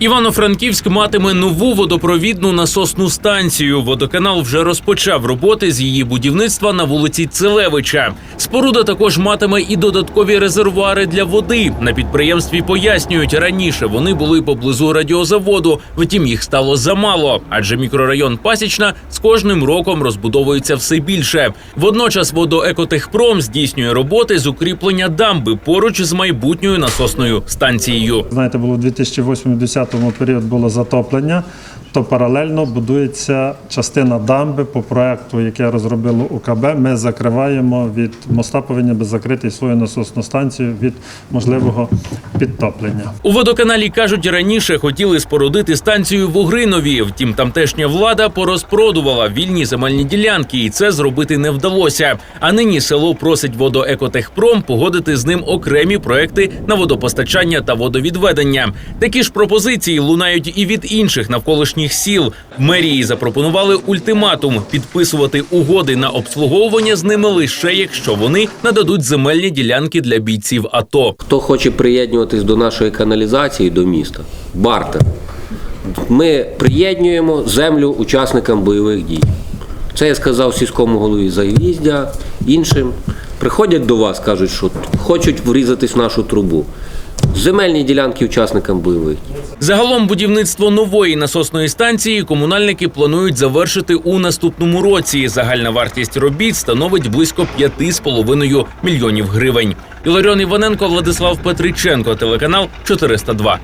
Івано-Франківськ матиме нову водопровідну насосну станцію. Водоканал вже розпочав роботи з її будівництва на вулиці Целевича. Споруда також матиме і додаткові резервуари для води. На підприємстві пояснюють, раніше вони були поблизу радіозаводу, втім їх стало замало, адже мікрорайон Пасічна з кожним роком розбудовується все більше. Водночас водоекотехпром здійснює роботи з укріплення дамби поруч з майбутньою насосною станцією. Знаєте, було 2008-2010 2005-му період було затоплення, то паралельно будується частина дамби по проекту, яке розробило УКБ. Ми закриваємо від моста, повинні би закрити свою насосну станцію від можливого підтоплення. У водоканалі кажуть раніше хотіли спорудити станцію в Угринові. Втім, тамтешня влада порозпродувала вільні земельні ділянки, і це зробити не вдалося. А нині село просить водоекотехпром погодити з ним окремі проекти на водопостачання та водовідведення. Такі ж пропозиції лунають і від інших навколишніх сіл. Мерії запропонували ультиматум підписувати угоди на обслуговування з ними лише якщо вони нададуть земельні ділянки для бійців АТО. Хто хоче приєднуватись до нашої каналізації до міста, бартер. Ми приєднуємо землю учасникам бойових дій. Це я сказав сільському голові Завіздя, іншим. Приходять до вас, кажуть, що хочуть врізатись в нашу трубу. Земельні ділянки учасникам бойових. Загалом будівництво нової насосної станції комунальники планують завершити у наступному році. Загальна вартість робіт становить близько 5,5 мільйонів гривень. Іларіон Іваненко, Владислав Петриченко, телеканал 402.